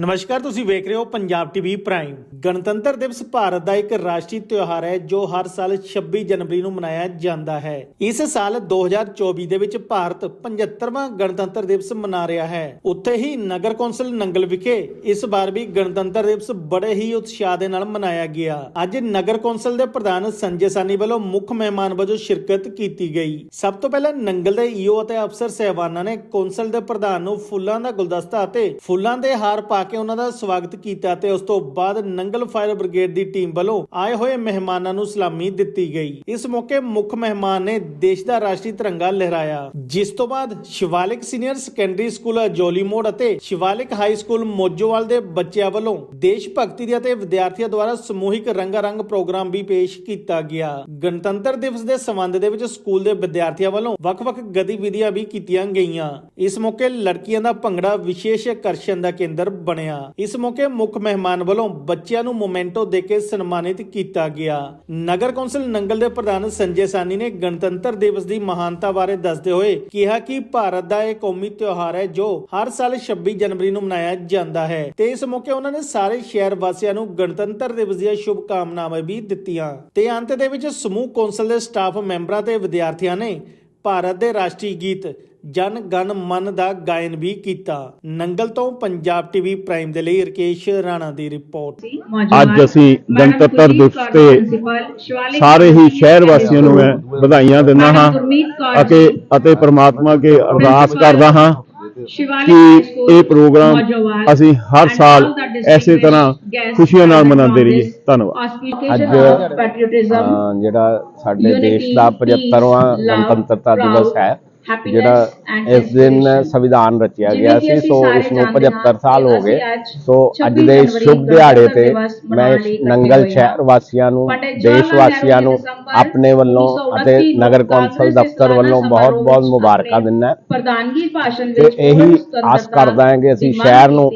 ਨਮਸਕਾਰ, ਤੁਸੀਂ ਵੇਖ ਰਹੇ ਹੋ ਪੰਜਾਬ ਟੀਵੀ ਪ੍ਰਾਈਮ। ਗਣਤੰਤਰ ਦਿਵਸ ਭਾਰਤ ਦਾ ਇੱਕ ਰਾਸ਼ਟਰੀ ਤਿਉਹਾਰ ਹੈ, ਜੋ ਹਰ ਸਾਲ 26 ਜਨਵਰੀ ਨੂੰ ਮਨਾਇਆ ਜਾਂਦਾ ਹੈ। ਇਸ ਸਾਲ 2024 ਦੇ ਵਿੱਚ ਭਾਰਤ 75ਵਾਂ ਗਣਤੰਤਰ ਦਿਵਸ ਮਨਾ ਰਿਹਾ ਹੈ। ਉੱਥੇ ਹੀ ਨਗਰ ਕੌਂਸਲ ਨੰਗਲ ਵਿਖੇ ਇਸ ਵਾਰ ਵੀ ਗਣਤੰਤਰ ਦਿਵਸ ਬੜੇ ਹੀ ਉਤਸ਼ਾਹ ਦੇ ਨਾਲ ਮਨਾਇਆ ਗਿਆ। ਅੱਜ ਨਗਰ ਕੌਂਸਲ ਦੇ ਪ੍ਰਧਾਨ ਸੰਜੇ ਸਾਨੀ ਵੱਲੋਂ ਮੁੱਖ ਮਹਿਮਾਨ ਵਜੋਂ ਸ਼ਿਰਕਤ ਕੀਤੀ ਗਈ। ਸਭ ਤੋਂ ਪਹਿਲਾਂ ਨੰਗਲ ਦੇ ਈਓ ਅਤੇ ਅਫਸਰ ਸਹਿਬਾਨਾਂ ਨੇ ਕੌਂਸਲ ਦੇ ਪ੍ਰਧਾਨ ਨੂੰ ਫੁੱਲਾਂ ਦਾ ਗੁਲਦਸਤਾ ਅਤੇ ਫੁੱਲਾਂ ਦੇ ਹਾਰ ਪਾ ਕੇ ਉਹਨਾਂ ਦਾ ਸਵਾਗਤ ਕੀਤਾ ਤੇ ਉਸ ਤੋਂ ਬਾਅਦ ਨੰਗਲ ਫਾਇਰ ਬ੍ਰਿਗੇਡ ਦੀ ਟੀਮ ਵੱਲੋਂ ਆਏ ਹੋਏ ਮਹਿਮਾਨਾਂ ਨੂੰ ਸਲਾਮੀ ਦਿੱਤੀ ਗਈ। ਇਸ ਮੌਕੇ ਮੁੱਖ ਮਹਿਮਾਨ ਨੇ ਦੇਸ਼ ਦਾ ਰਾਸ਼ਟਰੀ ਤਿਰੰਗਾ ਲਹਿਰਾਇਆ। ਜਿਸ ਤੋਂ ਬਾਅਦ Shivalik senior secondary school Joli Mor ਅਤੇ ਸ਼ਿਵਾਲਿਕ ਹਾਈ ਸਕੂਲ ਮੋਜੋਵਾਲ ਦੇ ਬੱਚਿਆਂ ਵੱਲੋਂ ਦੇਸ਼ ਭਗਤੀ ਦੇ ਅਤੇ ਵਿਦਿਆਰਥੀਆਂ ਦੁਆਰਾ ਸਮੂਹਿਕ ਰੰਗਾਰੰਗ ਪ੍ਰੋਗਰਾਮ ਵੀ ਪੇਸ਼ ਕੀਤਾ ਗਿਆ। ਗਣਤੰਤਰ ਦਿਵਸ ਦੇ ਸੰਬੰਧ ਦੇ ਵਿੱਚ ਸਕੂਲ ਦੇ ਵਿਦਿਆਰਥੀਆਂ ਵੱਲੋਂ ਵੱਖ-ਵੱਖ ਗਤੀਵਿਧੀਆਂ ਵੀ ਕੀਤੀਆਂ ਗਈਆਂ। ਇਸ ਮੌਕੇ ਲੜਕੀਆਂ ਦਾ ਭੰਗੜਾ ਵਿਸ਼ੇਸ਼ ਆਕਰਸ਼ਣ ਦਾ ਕੇਂਦਰ ਬਣਿਆ। ਇਸ ਮੌਕੇ ਮੁੱਖ ਮਹਿਮਾਨ ਵੱਲੋਂ ਬੱਚਿਆਂ ਨੂੰ ਮੋਮੈਂਟੋ ਦੇ ਕੇ ਸਨਮਾਨਿਤ ਕੀਤਾ ਗਿਆ। ਨਗਰ ਕੌਂਸਲ ਨੰਗਲ ਦੇ ਪ੍ਰਧਾਨ ਸੰਜੇ ਸਾਨੀ ਨੇ ਗਣਤੰਤਰ ਦਿਵਸ ਦੀ ਮਹਾਨਤਾ ਬਾਰੇ ਦੱਸਦੇ ਹੋਏ ਕਿਹਾ ਕਿ ਭਾਰਤ ਦਾ ਇਹ ਕੌਮੀ ਤਿਉਹਾਰ ਹੈ ਜੋ ਹਰ ਸਾਲ 26 ਜਨਵਰੀ ਨੂੰ ਮਨਾਇਆ ਜਾਂਦਾ ਹੈ ਤੇ ਇਸ ਮੌਕੇ ਉਹਨਾਂ ਨੇ ਸਾਰੇ ਸ਼ਹਿਰ ਵਾਸੀਆਂ ਨੂੰ ਗਣਤੰਤਰ ਦਿਵਸ ਦੀਆਂ ਸ਼ੁਭ ਕਾਮਨਾਵਾਂ ਵੀ ਦਿੱਤੀਆਂ। ਤੇ ਅੰਤ ਦੇ ਵਿੱਚ ਸਮੂਹ ਕੌਂਸਲ ਦੇ ਸਟਾਫ ਮੈਂਬਰਾਂ ਤੇ ਵਿਦਿਆਰਥੀਆਂ ਨੇ ਭਾਰਤ ਦੇ ਰਾਸ਼ਟਰੀ ਗੀਤ ਜਨ ਗਨ ਮਨ ਦਾ ਗਾਇਨ ਵੀ ਕੀਤਾ। ਨੰਗਲ ਤੋਂ ਪੰਜਾਬ ਟੀਵੀ ਪ੍ਰਾਈਮ ਦੇ ਲਈ ਰਕੇਸ਼ ਰਾਣਾ ਦੀ ਰਿਪੋਰਟ। ਅੱਜ ਅਸੀਂ ਗਣਤੰਤਰ ਦਿਵਸ ਤੇ ਸਾਰੇ ਹੀ ਸ਼ਹਿਰ ਵਾਸੀਆਂ ਨੂੰ ਮੈਂ ਵਧਾਈਆਂ ਦਿੰਦਾ ਹਾਂ ਅਤੇ ਅਤੇ ਪ੍ਰਮਾਤਮਾ ਅੱਗੇ ਅਰਦਾਸ ਕਰਦਾ ਹਾਂ ਕਿ ਇਹ ਪ੍ਰੋਗਰਾਮ ਅਸੀਂ ਹਰ ਸਾਲ ਐਸੇ ਤਰ੍ਹਾਂ ਖੁਸ਼ੀਆਂ ਨਾਲ ਮਨਾਉਂਦੇ ਰਹੀਏ। ਧੰਨਵਾਦ। ਅੱਜ ਜਿਹੜਾ ਸਾਡੇ ਦੇਸ਼ ਦਾ 75ਵਾਂ ਗਣਤੰਤਰਤਾ ਦਿਵਸ ਹੈ ਜਿਹੜਾ ਇਸ ਦਿਨ ਸੰਵਿਧਾਨ ਰਚਿਆ ਗਿਆ ਸੀ ਸੋ ਇਸ ਨੂੰ 75 ਸਾਲ ਹੋ ਗਏ। ਸੋ ਅੱਜ ਦੇ ਸ਼ੁਭ ਦਿਹਾੜੇ ਤੇ ਮੈਂ ਨੰਗਲ ਸ਼ਹਿਰ ਵਾਸੀਆਂ ਨੂੰ ਦੇਸ਼ ਵਾਸੀਆਂ ਨੂੰ ਆਪਣੇ ਵੱਲੋਂ ਅਤੇ ਨਗਰ ਕੌਂਸਲ ਦਫ਼ਤਰ ਵੱਲੋਂ ਬਹੁਤ ਬਹੁਤ ਮੁਬਾਰਕਾਂ ਦਿੰਦਾ। ਪ੍ਰਧਾਨਗੀ ਭਾਸ਼ਣ ਵਿੱਚ ਇਹੀ ਆਸ ਕਰਦਾ ਹਾਂ ਕਿ ਅਸੀਂ ਸ਼ਹਿਰ ਨੂੰ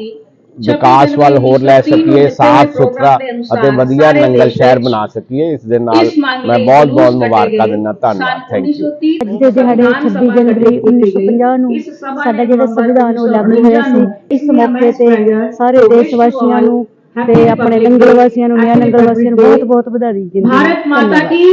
ਵਿਕਾਸ ਵੱਲ ਹੋਰ ਲੈ ਸਕੀਏ ਸਾਫ਼ ਸੁਥਰਾ ਅਤੇ ਵਧੀਆ ਨੰਗਲ ਸ਼ਹਿਰ ਬਣਾ ਸਕੀਏ ਇਸ ਦੇ ਨਾਲ ਮੈਂ ਬਹੁਤ ਬਹੁਤ ਮੁਬਾਰਕਾਂ ਦਿੰਦਾ ਧੰਨਵਾਦ ਥੈਂਕ ਯੂ ਅੱਜ ਦੇ ਦਿਹਾੜੇ 26 ਜਨਵਰੀ 1950 ਨੂੰ ਸਾਡਾ ਜਿਹੜਾ ਸੰਵਿਧਾਨ ਉਹ ਲਾਗੂ ਹੋਇਆ ਸੀ ਇਸ ਮੌਕੇ ਤੇ ਸਾਰੇ ਦੇਸ਼ ਵਾਸੀਆਂ ਨੂੰ ਤੇ ਆਪਣੇ ਨੰਗਲ ਵਾਸੀਆਂ ਨੂੰ ਨਿਆਂ ਨੰਗਲ ਵਾਸੀਆਂ ਨੂੰ ਬਹੁਤ ਬਹੁਤ ਵਧਾਈ ਦਿੰਦੀ ਭਾਰਤ ਮਾਤਾ ਕੀ